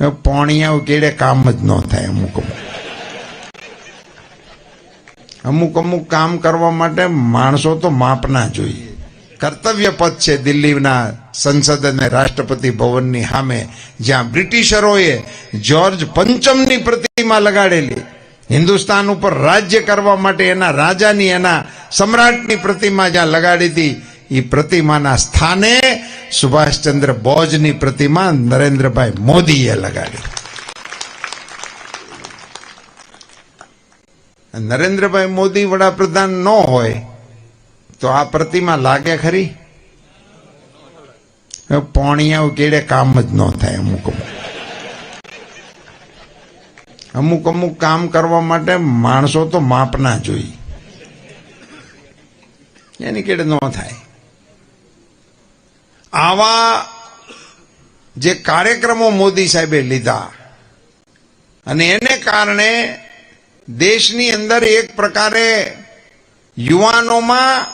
પોણિયા કેડે કામ જ ન થાય અમુક અમુક. અમુક અમુક કામ કરવા માટે માણસો તો માપના જોઈએ. કર્તવ્ય પદ છે દિલ્હીના સંસદ અને રાષ્ટ્રપતિ ભવનની સામે, જ્યાં બ્રિટિશરોએ જ્યોર્જ પંચમની પ્રતિમા લગાડેલી. હિન્દુસ્તાન ઉપર રાજ્ય કરવા માટે એના રાજાની, એના સમ્રાટની પ્રતિમા જ્યાં લગાડી હતી એ પ્રતિમાના સ્થાને સુભાષચંદ્ર બોઝની પ્રતિમા નરેન્દ્રભાઈ મોદીએ લગાડી. નરેન્દ્રભાઈ મોદી વડાપ્રધાન ન હોય, તો આ પ્રતિમા લાગે ખરી? પોણિયા કેડે કામ જ ન થાય અમુક અમુક. અમુક અમુક કામ કરવા માટે માણસો તો માપના જોઈએ. એની કેડે ન થાય. આવા જે કાર્યક્રમો મોદી સાહેબે લીધા અને એને કારણે દેશની અંદર એક પ્રકારે યુવાનોમાં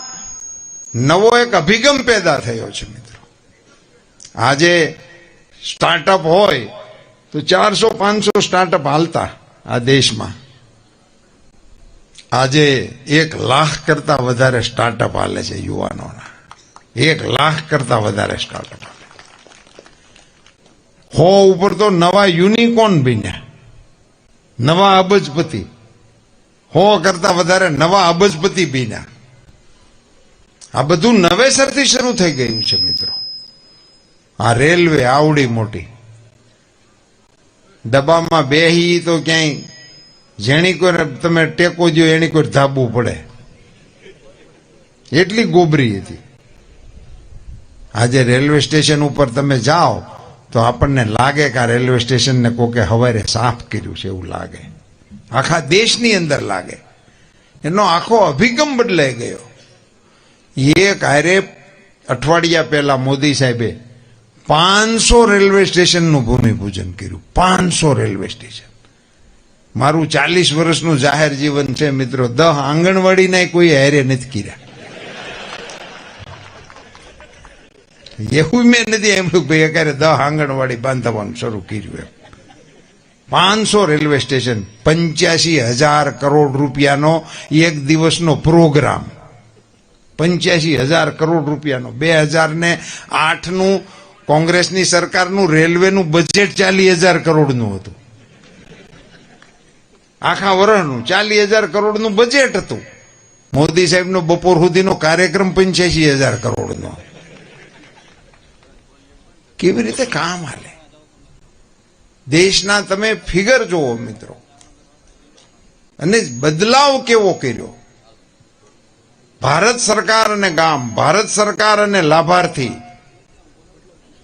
નવો એક અભિગમ પેદા થયો છે, મિત્રો. આજે સ્ટાર્ટઅપ હોય તો ચારસો, પાંચસો સ્ટાર્ટઅપ હાલતા આ દેશમાં. આજે એક લાખ કરતા વધારે સ્ટાર્ટઅપ હાલે છે યુવાનોના. એક લાખ કરતા વધારે સ્ટાર્ટઅપ આવે હો ઉપર તો નવા યુનિકોર્ન બન્યા. નવા અબજપતિ. હો કરતા વધારે નવા અબજપતિ બન્યા. આ બધું નવેસરથી શરૂ થઈ ગયું છે, મિત્રો. આ રેલવે આવડી મોટી. ડબ્બામાં બેહી તો ક્યાંય જેણી કોઈ તમે ટેકો જો એની કોઈ ધાબવું પડે. એટલી ગોબરી હતી. આજે રેલવે સ્ટેશન ઉપર તમે જાઓ, તો આપણને લાગે કે આ રેલવે સ્ટેશનને કોકે હવારે સાફ કર્યું છે એવું લાગે. આખા દેશની અંદર લાગે. એનો આખો અભિગમ બદલાઈ ગયો. એક હારે અઠવાડિયા પહેલા મોદી સાહેબે પાંચસો રેલવે સ્ટેશનનું ભૂમિપૂજન કર્યું. પાંચસો રેલવે સ્ટેશન. મારું ચાલીસ વર્ષનું જાહેર જીવન છે, મિત્રો. દહ આંગણવાડીના કોઈ હારે નથી કર્યા. એવું મેં નથી એમ ભાઈ અત્યારે દહ આંગણવાડી બાંધવાનું શરૂ કર્યું એમ. પાંચસો રેલવે સ્ટેશન, પંચ્યાસી હજાર કરોડ રૂપિયાનો એક દિવસનો પ્રોગ્રામ. પંચ્યાસી હજાર કરોડ રૂપિયાનો. બે હજાર ને આઠનું કોંગ્રેસની સરકારનું, રેલવેનું બજેટ ચાલીસ હજાર કરોડનું હતું. આખા વર્ષનું ચાલીસ હજાર કરોડનું બજેટ હતું. મોદી સાહેબનો બપોર સુધીનો કાર્યક્રમ પંચ્યાસી હજાર કરોડનો. કેવી રીતે કામ હાલે? દેશના તમે ફિગર જુઓ મિત્રો. અને બદલાવ કેવો કર્યો? ભારત સરકાર અને ગામ, ભારત સરકાર અને લાભાર્થી.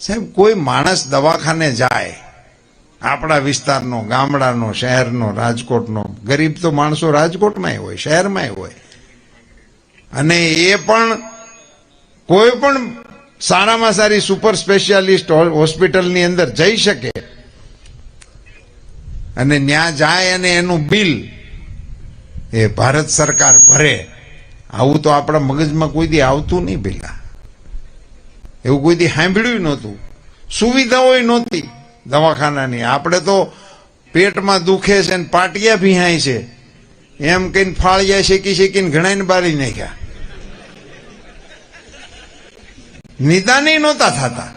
સાહેબ, કોઈ માણસ દવાખાને જાય, આપણા વિસ્તારનો, ગામડાનો, શહેરનો, રાજકોટનો, ગરીબ તો માણસો રાજકોટમાં હોય શહેરમાં હોય. અને એ પણ કોઈ પણ સારામાં સારી સુપર સ્પેશિયાલિસ્ટ હોસ્પિટલની અંદર જઈ શકે. અને ત્યાં જાય અને એનું બિલ એ ભારત સરકાર ભરે. આવું તો આપણા મગજમાં કોઈ દી આવતું નહીં પેલા. એવું કોઈ દી સાંભળ્યું નહોતું. સુવિધાઓ નહોતી દવાખાનાની. આપણે તો પેટમાં દુખે છે ને પાટિયા ભીહાય છે. એમ કહીને ફાળિયા શેકી શેકીને ઘણાને બારી નાખ્યા. નિદાની નહોતા થતા.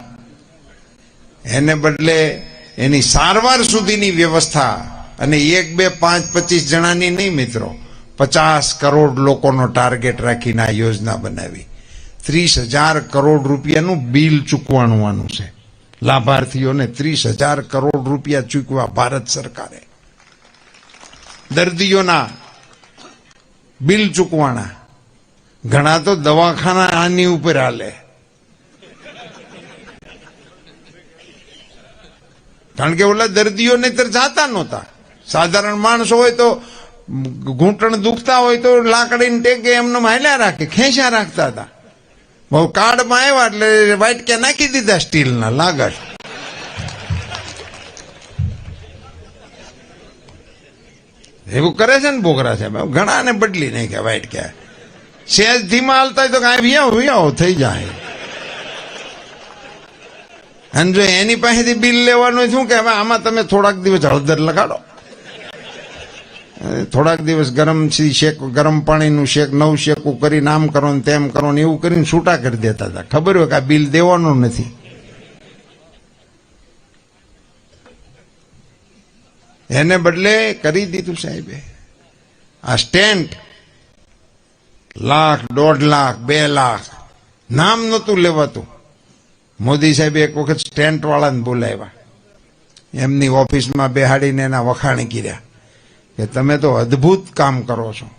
એને બદલે એની સારવાર સુધીની વ્યવસ્થા અને એક, બે, પાંચ, પચીસ જણાની નહીં મિત્રો, પચાસ કરોડ લોકોનો ટાર્ગેટ રાખીને આ યોજના બનાવી. ત્રીસ હજાર કરોડ રૂપિયાનું બિલ ચૂકવાનું છે. લાભાર્થીઓને ત્રીસ હજાર કરોડ રૂપિયા ચૂકવા ભારત સરકારે. દર્દીઓના બિલ ચૂકવાના. ઘણા તો દવાખાના આની ઉપર હાલે. કારણ કે ઓલા દર્દીઓ નહીતર જાતા નહોતા. સાધારણ માણસો હોય તો ઘૂંટણ દુખતા હોય તો લાકડીને ટેકે એમને હાલ્યા રાખે, ખેંચ્યા રાખતા હતા. બહુ કાર્ડમાં આવ્યા એટલે વાટક્યા નાખી દીધા સ્ટીલના લાગડ. એવું કરે છે ને બોકરા સાહેબ? ઘણાને બદલી નાખ્યા વાટક્યા. સહેજ ધીમા હાલતા હોય તો કાંઈ ભિયાવ ભિયાવ થઈ જાય. અને જો એની પાસેથી બિલ લેવાનું શું કે હવે આમાં તમે થોડાક દિવસ હળદર લગાડો. થોડાક દિવસ ગરમ સી શેક, ગરમ પાણીનું શેક, નવ શેકું કરીને આમ કરો ને તેમ કરો ને એવું કરીને છૂટા કરી દેતા હતા. ખબર હોય કે આ બિલ દેવાનું નથી. એને બદલે કરી દીધું સાહેબે. આ સ્ટેન્ટ લાખ, દોઢ લાખ, બે લાખ નામ નહોતું લેવાતું. મોદી સાહેબે એક વખત સ્ટેન્ટ વાળાને બોલાવ્યા. એમની ઓફિસમાં બેહાડીને એના વખાણ કર્યા કે તમે તો અદ્ભુત કામ કરો છો.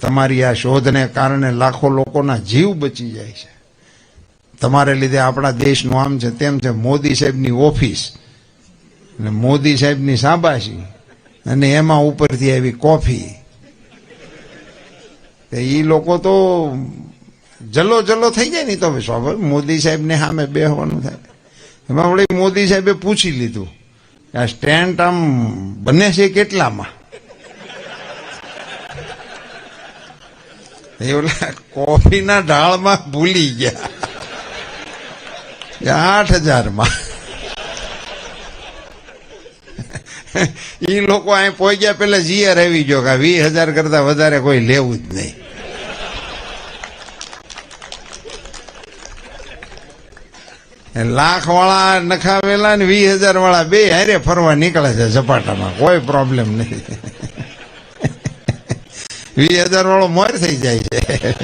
તમારી આ શોધને કારણે લાખો લોકોના જીવ બચી જાય છે. તમારે લીધે આપણા દેશનું આમ છે તેમ છે મોદી સાહેબની ઓફિસ અને મોદી સાહેબની શાબાશી અને એમાં ઉપરથી આવી કોફી. એ લોકો તો જલો જલો થઈ જાય ને તો સ્વાભાવિક મોદી સાહેબને સામે બેહવાનું થાય. એમાં વળી મોદી સાહેબે પૂછી લીધું આ સ્ટેન્ડ આમ બને છે કેટલામાં? એ ઓલા કોફીના ઢાળમાં ભૂલી ગયા. આઠ હજારમાં. એ લોકો અહીં પહોંચ્યા પેલા જીઆર આવી ગયો કે વીસ હજાર કરતા વધારે કોઈ લેવું જ નહીં. લાખ વાળા નખાવેલા ને વીસ હજાર વાળા બે હારે ફરવા નીકળે છે ઝપાટામાં. કોઈ પ્રોબ્લેમ નથી વીસ હજાર વાળો મોર થઈ જાય છે.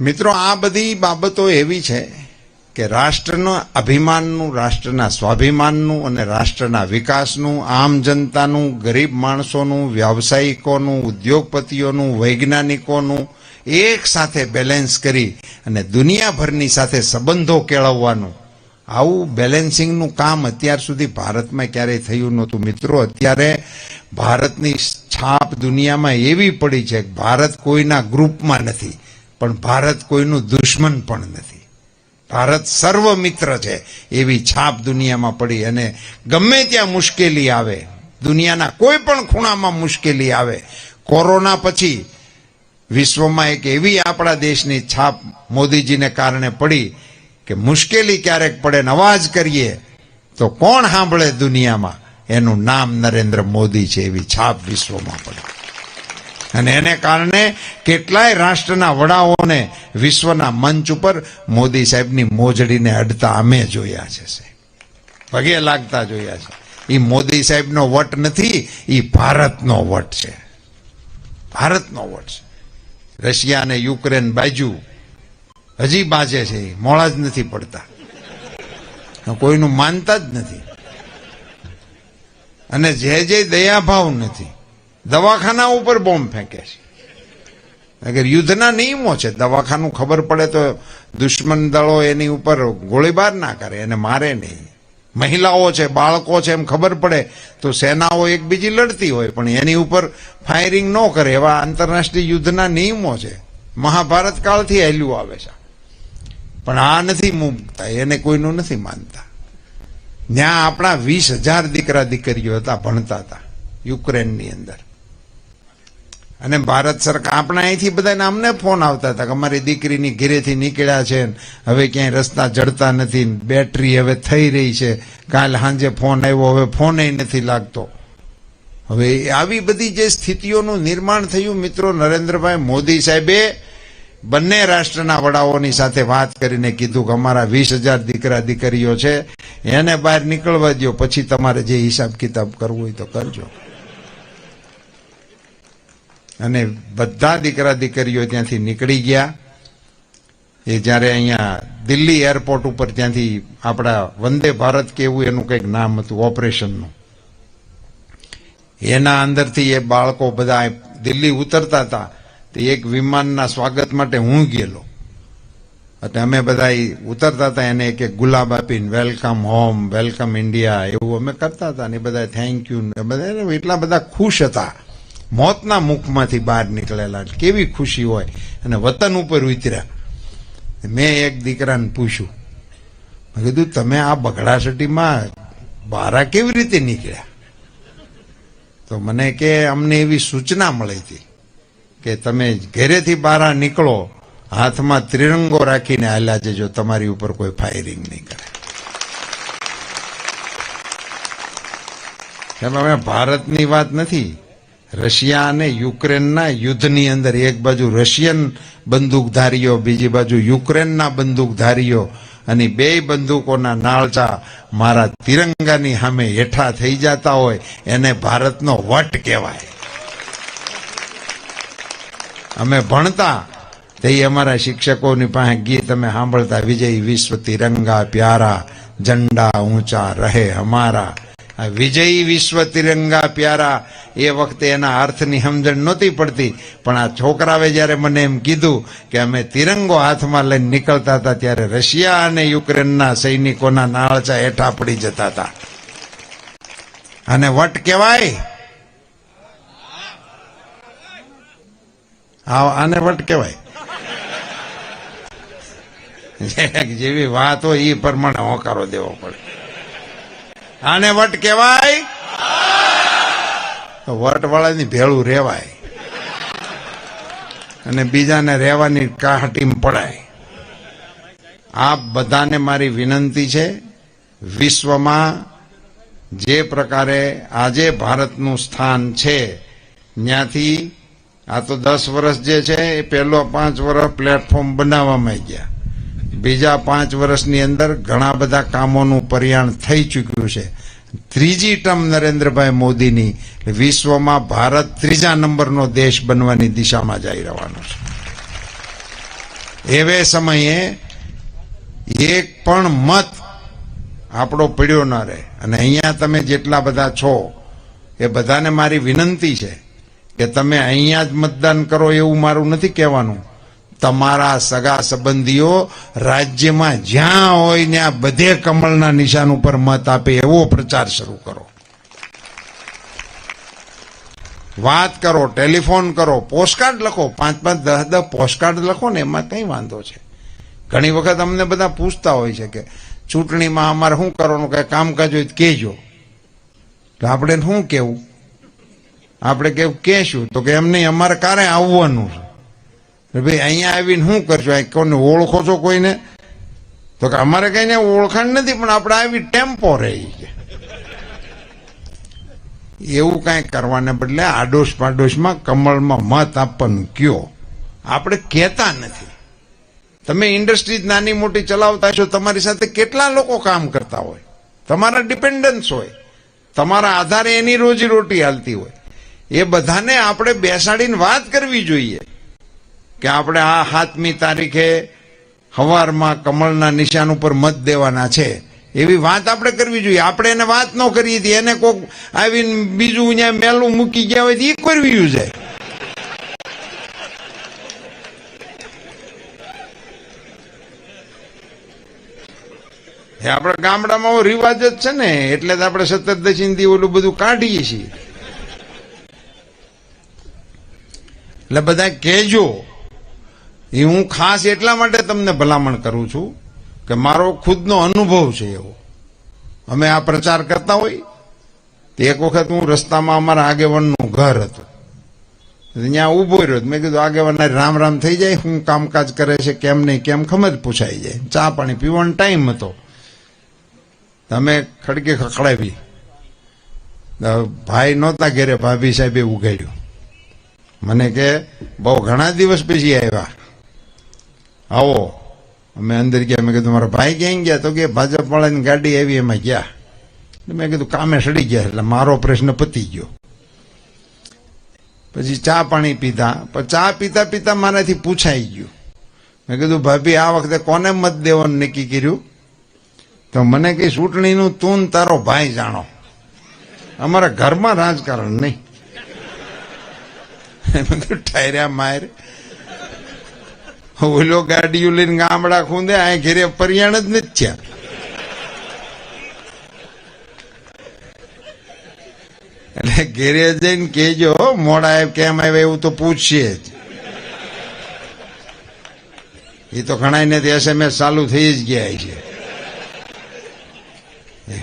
મિત્રો, આ બધી બાબતો એવી છે કે રાષ્ટ્રના અભિમાનનું, રાષ્ટ્રના સ્વાભિમાનનું અને રાષ્ટ્રના વિકાસનું, આમ જનતાનું, ગરીબ માણસોનું, વ્યાવસાયિકોનું, ઉદ્યોગપતિઓનું, વૈજ્ઞાનિકોનું એક સાથે બેલેન્સ કરી અને દુનિયાભરની સાથે સંબંધો કેળવવાનું. આવું બેલેન્સિંગનું કામ અત્યાર સુધી ભારતમાં ક્યારેય થયું નહોતું. મિત્રો, અત્યારે ભારતની છાપ દુનિયામાં એવી પડી છે કે ભારત કોઈના ગ્રુપમાં નથી, પણ ભારત કોઈનું દુશ્મન પણ નથી. ભારત સર્વ મિત્ર છે એવી છાપ દુનિયામાં પડી અને ગમે ત્યાં મુશ્કેલી આવે, દુનિયાના કોઈ પણ ખૂણામાં મુશ્કેલી આવે, કોરોના પછી વિશ્વમાં એક એવી આપણા દેશની છાપ મોદીજીને કારણે પડી કે મુશ્કેલી ક્યારેક પડે ને અવાજ કરીએ, તો કોણ સાંભળે દુનિયામાં? એનું નામ નરેન્દ્ર મોદી છે, એવી છાપ વિશ્વમાં પડે. અને એને કારણે કેટલાય રાષ્ટ્રના વડાઓને વિશ્વના મંચ ઉપર મોદી સાહેબની મોજડીને અડતા અમે જોયા છે, સાહેબ. પગે લાગતા જોયા છે. એ મોદી સાહેબનો વટ નથી એ ભારતનો વટ છે. ભારતનો વટ છે. રશિયા અને યુક્રેન બાજુ હજી બાજે છે, મોડા જ નથી પડતા. કોઈનું માનતા જ નથી. અને જે જે દયાભાવ નથી, દવાખાના ઉપર બોમ્બ ફેંકે છે. અગર યુદ્ધના નિયમો છે, દવાખાનું ખબર પડે તો દુશ્મન દળો એની ઉપર ગોળીબાર ના કરે, એને મારે નહીં. મહિલાઓ છે, બાળકો છે, એમ ખબર પડે તો સેનાઓ એકબીજી લડતી હોય, પણ એની ઉપર ફાયરિંગ ન કરે એવા આંતરરાષ્ટ્રીય યુદ્ધના નિયમો છે. મહાભારત કાળથી હેલ્યું આવે છે. પણ આ નથી મૂકતા, એને કોઈનું નથી માનતા. ત્યાં આપણા વીસ હજાર દીકરા દીકરીઓ હતા, ભણતા હતા, યુક્રેનની અંદર. અને ભારત સરકાર આપણા અહીંથી બધાને અમને ફોન આવતા હતા કે અમારી દીકરીની ઘેરેથી નીકળ્યા છે હવે ક્યાંય રસ્તા જડતા નથી બેટરી હવે થઈ રહી છે. કાલ સાંજે ફોન આવ્યો, હવે ફોન નથી લાગતો. હવે આવી બધી જે સ્થિતિઓનું નિર્માણ થયું, મિત્રો, નરેન્દ્રભાઈ મોદી સાહેબે બંને રાષ્ટ્રના વડાઓની સાથે વાત કરીને કીધું કે અમારા વીસ હજાર દીકરા દીકરીઓ છે, એને બહાર નીકળવા દો પછી તમારે જે હિસાબ કિતાબ કરવું હોય તો કરજો. અને બધા દીકરા દીકરીઓ ત્યાંથી નીકળી ગયા. એ જ્યારે અહીંયા દિલ્હી એરપોર્ટ ઉપર ત્યાંથી આપણા વંદે ભારત કે એવું એનું કંઈક નામ હતું ઓપરેશનનું. એના અંદરથી એ બાળકો બધા દિલ્હી ઉતરતા હતા તે એક વિમાનના સ્વાગત માટે હું ગયેલો. એટલે અમે બધા ઉતરતા હતા, એને એક એક ગુલાબ આપીને, વેલકમ હોમ, વેલકમ ઇન્ડિયા, એવું અમે કરતા હતા ને બધા થેન્ક યુ બધા એટલા બધા ખુશ હતા. મોતના મુખમાંથી બહાર નીકળેલા કેવી ખુશી હોય. અને વતન ઉપર ઉતર્યા. મેં એક દીકરાને પૂછ્યું. મેં કીધું, તમે આ બગડાસટીમાં બારા કેવી રીતે નીકળ્યા? તો મને કે, અમને એવી સૂચના મળી હતી કે તમે ઘેરેથી બારા નીકળો, હાથમાં ત્રિરંગો રાખીને હાલ્યા જજો, તમારી ઉપર કોઈ ફાયરિંગ નહીં કરે. સાહેબ, અમે ભારતની વાત નથી. રશિયા અને યુક્રેનના યુદ્ધની અંદર એક બાજુ રશિયન બંદૂકધારીઓ, બીજી બાજુ યુક્રેનના બંદૂકધારીઓ અને બે બંદૂકોના નાળચા મારા તિરંગાની સામે હેઠા થઈ જતા હોય એને ભારતનો વટ કહેવાય. અમે ભણતા તે અમારા શિક્ષકોની પાસે ગીત અમે સાંભળતા, વિજય વિશ્વ તિરંગા પ્યારા, ઝંડા ઊંચા રહે હમારા આ વિજયી વિશ્વ તિરંગા પ્યારા, એ વખતે એના અર્થની સમજણ નહોતી પડતી. પણ આ છોકરાવે જ્યારે મને એમ કીધું કે અમે તિરંગો હાથમાં લઈને નીકળતા હતા, ત્યારે રશિયા અને યુક્રેનના સૈનિકોના નાળચા હેઠા પડી જતા હતા. અને વટ કહેવાય? આને વટ કહેવાય. જેવી વાત હોય એ પ્રમાણે હોકારો દેવો પડે. આને વટ કહેવાય? તો વટ ભેળું રેવાય અને બીજાને રહેવાની કાહટીમ પડાય. આપ બધાને મારી વિનંતી છે, વિશ્વમાં જે પ્રકારે આજે ભારતનું સ્થાન છે ત્યાંથી આ તો દસ વર્ષ જે છે, એ પહેલો પાંચ વર્ષ પ્લેટફોર્મ બનાવવામાં ગયા. બીજા પાંચ વર્ષની અંદર ઘણા બધા કામોનું પરિણામ થઈ ચૂક્યું છે. ત્રીજી ટર્મ નરેન્દ્રભાઈ મોદીની વિશ્વમાં ભારત ત્રીજા નંબરનો દેશ બનવાની દિશામાં જઈ રહેવાનો છે. એવે સમયે એક પણ મત આપણો પીડ્યો ન રહે. અને અહીંયા તમે જેટલા બધા છો, એ બધાને મારી વિનંતી છે કે તમે અહીંયા જ મતદાન કરો એવું મારું નથી કહેવાનું. તમારા સગા સંબંધીઓ રાજ્યમાં જ્યાં હોય ત્યાં બધે કમળના નિશાન ઉપર મત આપે એવો પ્રચાર શરૂ કરો. વાત કરો, ટેલિફોન કરો, પોસ્ટકાર્ડ લખો, પાંચ પાંચ દસ દસ પોસ્ટકાર્ડ લખો ને એમાં કંઈ વાંધો છે. ઘણી વખત અમને બધા પૂછતા હોય છે કે ચૂંટણીમાં અમારે શું કરવાનું, કઈ કામકાજ હોય કહેજો. તો આપણે શું કેવું આપણે કેવું કહેશું. તો કે એમ નહીં, અમારે ક્યારે આવવાનું છે? ભાઈ, અહીંયા આવીને શું કરશો? કોને ઓળખો છો કોઈને? તો કે અમારે કઈ ને ઓળખાણ નથી, પણ આપણે આવી ટેમ્પો રહી છે. એવું કાંઈ કરવાને બદલે આડોશ પાડોશમાં કમળમાં મત આપવાનું કયો? આપણે કહેતા નથી. તમે ઇન્ડસ્ટ્રીઝ નાની મોટી ચલાવતા છો તમારી સાથે કેટલા લોકો કામ કરતા હોય? તમારા ડિપેન્ડન્સ હોય. તમારા આધારે એની રોજી રોટી હાલતી હોય. એ બધાને આપણે બેસાડીને વાત કરવી જોઈએ. કે આપણે આ સાતમી તારીખે હવારમાં કમળના નિશાન ઉપર મત દેવાના છે. એવી વાત આપણે કરવી જોઈએ. આપણે એને વાત ન કરીએ હતી એને કોક આવીને બીજું મેલું મૂકી ગયા હોય એ કરવી એ આપણા ગામડામાં રિવાજ જ છે ને. એટલે જ આપણે સતત દશીનથી ઓલું બધું કાઢીએ છીએ. એટલે બધા કહેજો. એ હું ખાસ એટલા માટે તમને ભલામણ કરું છું કે મારો ખુદનો અનુભવ છે એવો. અમે આ પ્રચાર કરતા હોય, તે એક વખત હું રસ્તામાં અમારા આગેવાનનું ઘર હતું. ત્યાં ઊભો રહ્યો મેં કીધું આગેવાન રામ રામ થઈ જાય હું કામકાજ કરે છે, કેમ નહીં, કેમ? ખમજ પૂછાઈ જાય. ચા પાણી પીવાનો ટાઈમ હતો. તમે ખડકે ખખડાવી. ભાઈ નહોતા ઘેરે, ભાભી સાહેબે ઉગાડ્યું મને કે, બહુ ઘણા દિવસ પછી આવ્યા. આવો. અમે અંદર ગયા, મેં કીધું, મારા ભાઈ ક્યાં ગયા? તો કે, ભાજપ વાળાની ગાડી આવી, એમાં ગયા. મેં કીધું, કામે સડી ગયા. એટલે મારો પ્રશ્ન પતી ગયો. પછી ચા પાણી પીધા. પણ ચા પીતા પીતા મારાથી પૂછાઈ ગયું. મેં કીધું, ભાભી, આ વખતે કોને મત દેવાનું નક્કી કર્યું? તો મને કઈ ચૂંટણીનું તું તારો ભાઈ જાણો. અમારા ઘરમાં રાજકારણ નહીં. મેં કીધું માર. ઓલો ગાડીઓ લઈને ગામડા ખૂંદે આ ઘેરે પર્યાણ જ નથી થયા. એટલે ઘેરે જઈને કેજો મોડા કેમ આવ્યા એવું તો પૂછશે જ. એ તો ઘણા ને એસએમએસ ચાલુ થઈ જ ગયા છે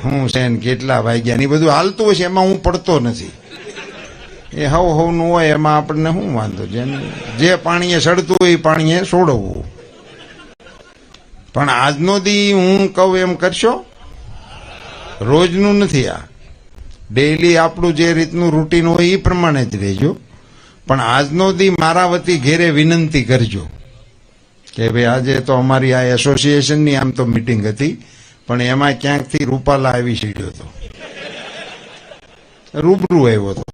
શું છે કેટલા વાગ્યા ને બધું હાલતું હશે, એમાં હું પડતો નથી. એ હવ હવનું હોય એમાં આપણને શું વાંધો? છે જે પાણીએ સડતું હોય એ પાણીએ સોડવવું. પણ આજનો દી હું કહું એમ કરશો? રોજનું નથી આ. ડેઈલી આપણું જે રીતનું રૂટીન હોય એ પ્રમાણે જ રહેજો. પણ આજનો દી મારા વતી ઘેરે વિનંતી કરજો કે ભાઈ આજે તો અમારી આ એસોસિએશનની આમ તો મિટિંગ હતી, પણ એમાં ક્યાંકથી રૂપાલા આવી સીડ્યો હતો. રૂબરૂ આવ્યો હતો.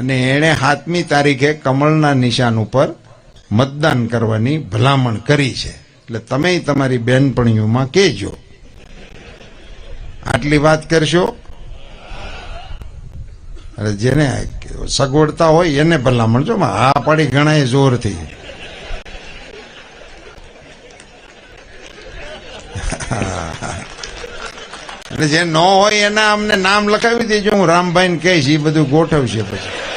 અને એણે સાતમી તારીખે કમળના નિશાન ઉપર મતદાન કરવાની ભલામણ કરી છે. એટલે તમે તમારી બહેનપણીઓમાં કહેજો. આટલી વાત કરશો? અને જેને સગવડતા હોય એને ભલામણ. જો આ પાડી ગણાય જોરથી. અને જે ન હોય એના અમને નામ લખાવી દેજો. હું રામભાઈને કહીશ એ બધું ગોઠવશે પછી.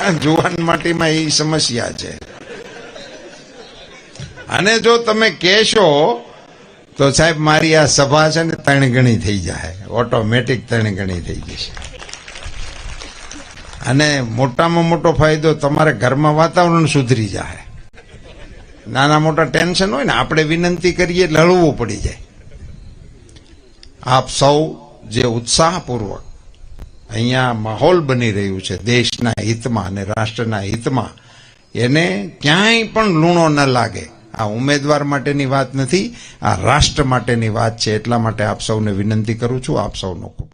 આ જુવાન માટીમાં એ સમસ્યા છે. અને જો તમે કહેશો, તો સાહેબ મારી આ સભા છે ને ત્રણ ગણી થઈ જાય. ઓટોમેટિક ત્રણ ગણી થઈ જશે. અને મોટામાં મોટો ફાયદો, તમારે ઘરમાં વાતાવરણ સુધરી જાય. નાના મોટા ટેન્શન હોય ને, આપણે વિનંતી કરીએ હળવું પડી જાય. આપ સૌ જે ઉત્સાહપૂર્વક અહીંયા માહોલ બની રહ્યું છે, દેશના હિતમાં અને રાષ્ટ્રના હિતમાં. એને ક્યાંય પણ લૂણો ન લાગે. આ ઉમેદવાર માટેની વાત નથી, આ રાષ્ટ્ર માટેની વાત છે. એટલા માટે આપ સૌને વિનંતી કરું છું, આપ સૌનો ખૂબ